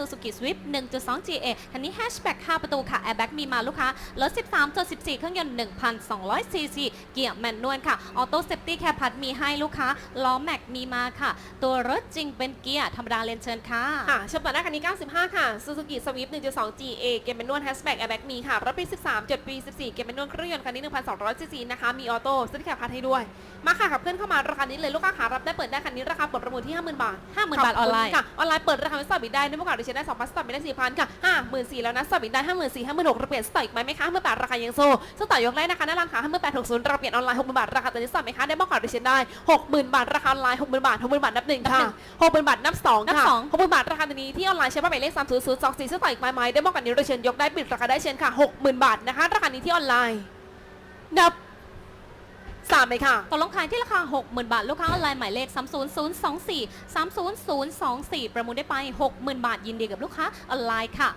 Suzuki Swift 1.2 GA คันนี้แฮชแบ็ก5ประตูค่ะ แอร์แบ็กมีมาลูกค้ารถ 13.14 เครื่องยนต์ 1,200 ซีซีเกียร์แมนนวลค่ะ ออโต้เซฟตี้แคร์พัดมีให้ลูกค้า ล้อแม็กมีมาค่ะ ตัวรถจริงเป็นเกียร์ธรรมดาเลนเชิญค่ะ ค่ะชมต่อหน้าคันนี้ 95 ค่ะ Suzuki Swift 1.2 GA เกมเมนนวลแฮชแบ็กแอร์แบ็กมีค่ะ รถปี 13จดปี 14 เกมเมนนวลเครื่องยนต์คันนี้ 1,200 ซีซีนะคะ มีออโต้เซึ่งแคปพัดให้ด้วยมาค่ะขับเคลื่อนเข้ามาราคานี้เลยลูกค้าขารับได้เปิดได้คันนี้ราคาเปิดประมูลที่50,000 บาท50,000บาทออนไลน์ค่ะออนไลน์เปิดราคาเป็นสต็อปบิดได้ด้วยเมื่อก่อนดิฉันได้2พันสต็อปบิดได้4,000ค่ะ54,000แล้วนะสต็อปบิดได้54,000 56,000เราเปลี่ยนสต็อปอีกไหมไหมคะเมื่อ8ราคายังโซ่สต็อปยกแรกนะคะหน้าร้านค้า5860เราเปลี่ยนออนไลน์60,000บาทราคาตอนนี้สต็อปไหมคะได้เมื่อก่อนดิฉันได้60,000บาทราคาออนไลน์60,000บาท60,000บาทนับหนึ่งค่ะ60,000บาทนับสองนับค่ะสอง60,000บาทราคาตัวนี้ที่ออนไลน์ใช้ป้ายหมายเลข3 0 0 2 4ซึ่งต่ออีกไม้ไม้ได้เมื่อก่อนนี้เราเชิญยกได้ปิดราคาได้เชิญค่ะ60,000บาทนะคะราคานี้ที่ออนไลน์นับสามไหมค่ะ ตกลงขายที่ราคา 60,000 บาท ลูกค้าออนไลน์หมายเลข 30024 30024 ประมูลได้ไป 60,000 บาทยินดีกับลูกค้าออนไลน์ค่ะ